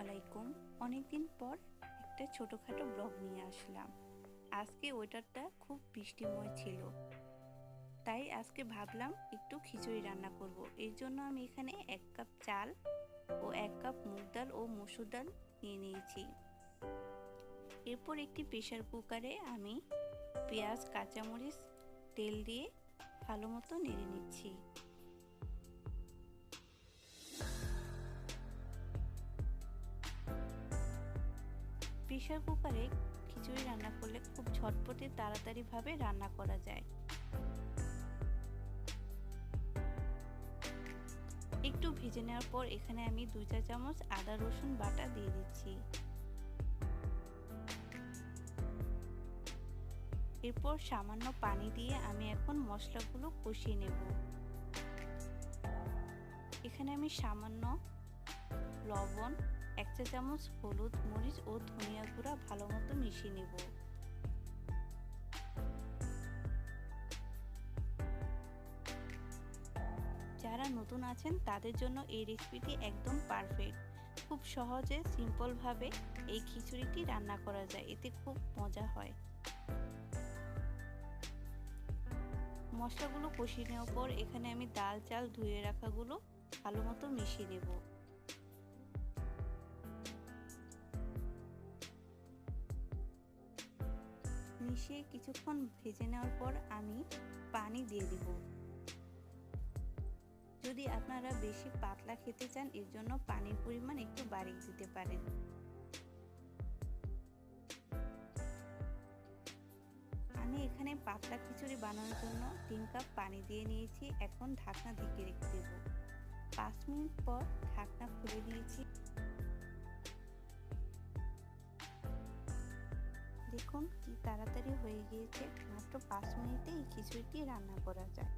আলাইকুম অনেকদিন পর একটা ছোটোখাটো ব্লগ নিয়ে আসলাম। আজকে ওয়েটারটা খুব বৃষ্টিময় ছিল। তাই আজকে ভাবলাম একটু খিচুড়ি রান্না করব। এর জন্য আমি এখানে এক কাপ চাল ও এক কাপ মুগ ডাল ও মসুর ডাল নিয়ে নিয়েছি। এরপর একটি প্রেশার কুকারে আমি পেঁয়াজ, কাঁচামরিচ, তেল দিয়ে ভালো মতো নেড়ে নিচ্ছি। প্রেশার কুকারে খিচুড়ি রান্না করলে খুব ঝটপটে তাড়াতাড়িভাবে রান্না করা যায়। একটু ভেজে নেওয়ার পর এখানে আমি দুই চা চামচ আদা, রসুন বাটা দিয়ে দিচ্ছি। এরপর সামান্য পানি দিয়ে আমি এখন মশলাগুলো কষিয়ে নেব। এখানে আমি সামান্য লবণ এক চা চামচ হলুদ, মরিচ ও ধনিয়া গুঁড়া ভালো মতো মিশিয়ে নেব। যারা নতুন আছেন, তাদের জন্য এই রেসিপিটি একদম পারফেক্ট খুব সহজে সিম্পলভাবে এই খিচুড়িটি রান্না করা যায়। এতে খুব মজা হয়। মশলাগুলো কষিয়ে নেওয়ার পর এখানে আমি ডাল, চাল ধুয়ে রাখাগুলো ভালো মতো মিশিয়ে নেব। মিশিয়ে কিছুক্ষণ ভেজে নেওয়ার পর আমি পানি দিয়ে দিব। যদি আপনারা বেশি পাতলা খেতে চান, এর জন্য পানির পরিমাণ একটু বাড়িয়ে দিতে পারেন। আমি এখানে পাতলা খিচুড়ি বানানোর জন্য তিন কাপ পানি দিয়ে নিয়েছি। এখন ঢাকনা ঢেকে রেখে দেব। পাঁচ মিনিট পর ঢাকনা খুলে দিয়েছি। দেখুন কি তাড়াতাড়ি হয়ে গিয়েছে? মাত্র পাঁচ মিনিটে এই খিচুড়িটি রান্না করা যায়।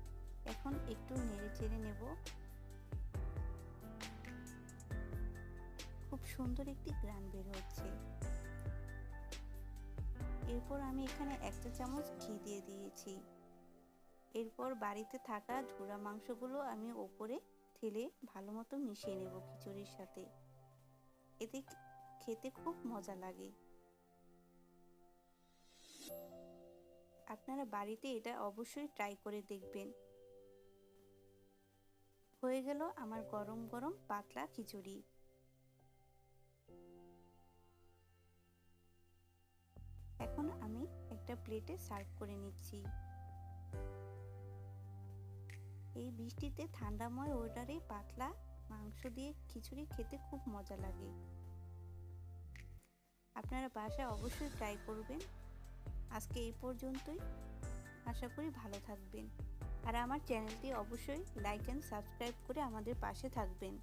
এখন একটু নেড়ে চেড়ে নেব। খুব সুন্দর একটি গ্রান বের হচ্ছে। এরপর আমি এখানে একটা চামচ ঘি দিয়ে দিয়েছি। এরপর বাড়িতে থাকা ঝোড়া মাংসগুলো আমি ওপরে ঠেলে ভালো মতো মিশিয়ে নেব খিচুড়ির সাথে। এতে খেতে খুব মজা লাগে। আপনারা বাড়িতে এটা অবশ্যই ট্রাই করে দেখবেন। হয়ে গেল আমার গরম গরম পাতলা খিচুড়ি। এখন আমি একটা প্লেটে সার্ভ করে নিচ্ছি। এই বৃষ্টিতে ঠান্ডাময় ওয়েদারে পাতলা মাংস দিয়ে খিচুড়ি খেতে খুব মজা লাগে। আপনারা বাসায় অবশ্যই ট্রাই করবেন। আজকে এই পর্যন্তই। আশা করি ভালো থাকবেন। আর আমার চ্যানেলটি অবশ্যই লাইক অ্যান্ড সাবস্ক্রাইব করে আমাদের পাশে থাকবেন।